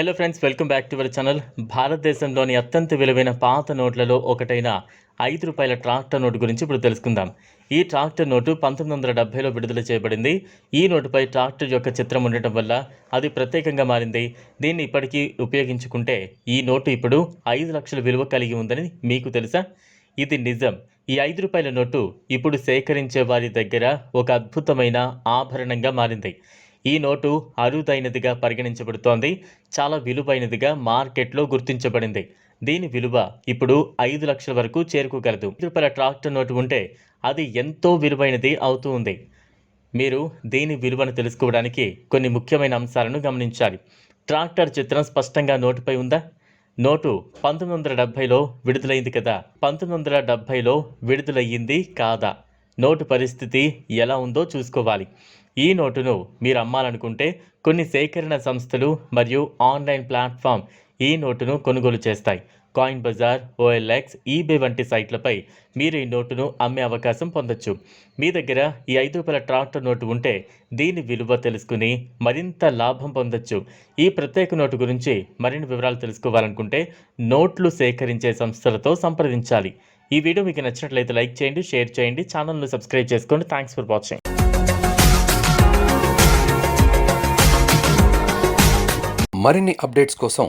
Hello friends welcome back to our channel భారతదేశంలోని అత్యంత విలువైన పాత నోట్లలో ఒకటైన ఐదు రూపాయల ట్రాక్టర్ నోటు గురించి ఇప్పుడు తెలుసుకుందాం. ఈ ట్రాక్టర్ నోటు పంతొమ్మిది వందల డెబ్బైలో విడుదల చేయబడింది. ఈ నోటుపై ట్రాక్టర్ యొక్క చిత్రం ఉండటం వల్ల అది ప్రత్యేకంగా మారింది. దీన్ని ఇప్పటికీ ఉపయోగించుకుంటే ఈ నోటు ఇప్పుడు ఐదు లక్షల విలువ కలిగి ఉందని మీకు తెలుసా? ఇది నిజం. ఈ ఐదు రూపాయల నోటు ఇప్పుడు సేకరించే వారి దగ్గర ఒక అద్భుతమైన ఆభరణంగా మారింది. ఈ నోటు అరుదైనదిగా పరిగణించబడుతోంది. చాలా విలువైనదిగా మార్కెట్లో గుర్తించబడింది. దీని విలువ ఇప్పుడు ఐదు లక్షల వరకు చేరుకోగలదు. రూపాయల ట్రాక్టర్ నోటు ఉంటే అది ఎంతో విలువైనది అవుతూ ఉంది. మీరు దీని విలువను తెలుసుకోవడానికి కొన్ని ముఖ్యమైన అంశాలను గమనించాలి. ట్రాక్టర్ చిత్రం స్పష్టంగా నోటుపై ఉందా? నోటు పంతొమ్మిది వందల డెబ్భైలో విడుదలైంది కదా. పంతొమ్మిది వందల డెబ్భైలో విడుదలయ్యింది కాదా? నోటు పరిస్థితి ఎలా ఉందో చూసుకోవాలి. ఈ నోటును మీరు అమ్మాలనుకుంటే కొన్ని సేకరణ సంస్థలు మరియు ఆన్లైన్ ప్లాట్ఫామ్ ఈ నోటును కొనుగోలు చేస్తాయి. కాయిన్ బజార్ ఓఎల్ఎక్స్ ఈబే వంటి సైట్లపై మీరు ఈ నోటును అమ్మే అవకాశం పొందొచ్చు. మీ దగ్గర ఈ ఐదు రూపాయల ట్రాక్టర్ నోటు ఉంటే దీని విలువ తెలుసుకుని మరింత లాభం పొందొచ్చు. ఈ ప్రత్యేక నోటు గురించి మరిన్ని వివరాలు తెలుసుకోవాలనుకుంటే నోట్లు సేకరించే సంస్థలతో సంప్రదించాలి. ఈ వీడియో మీకు నచ్చినట్లయితే లైక్ చేయండి షేర్ చేయండి ఛానల్ను సబ్స్క్రైబ్ చేసుకోండి. Thanks for watching. మరిన్ని అప్డేట్స్ కోసం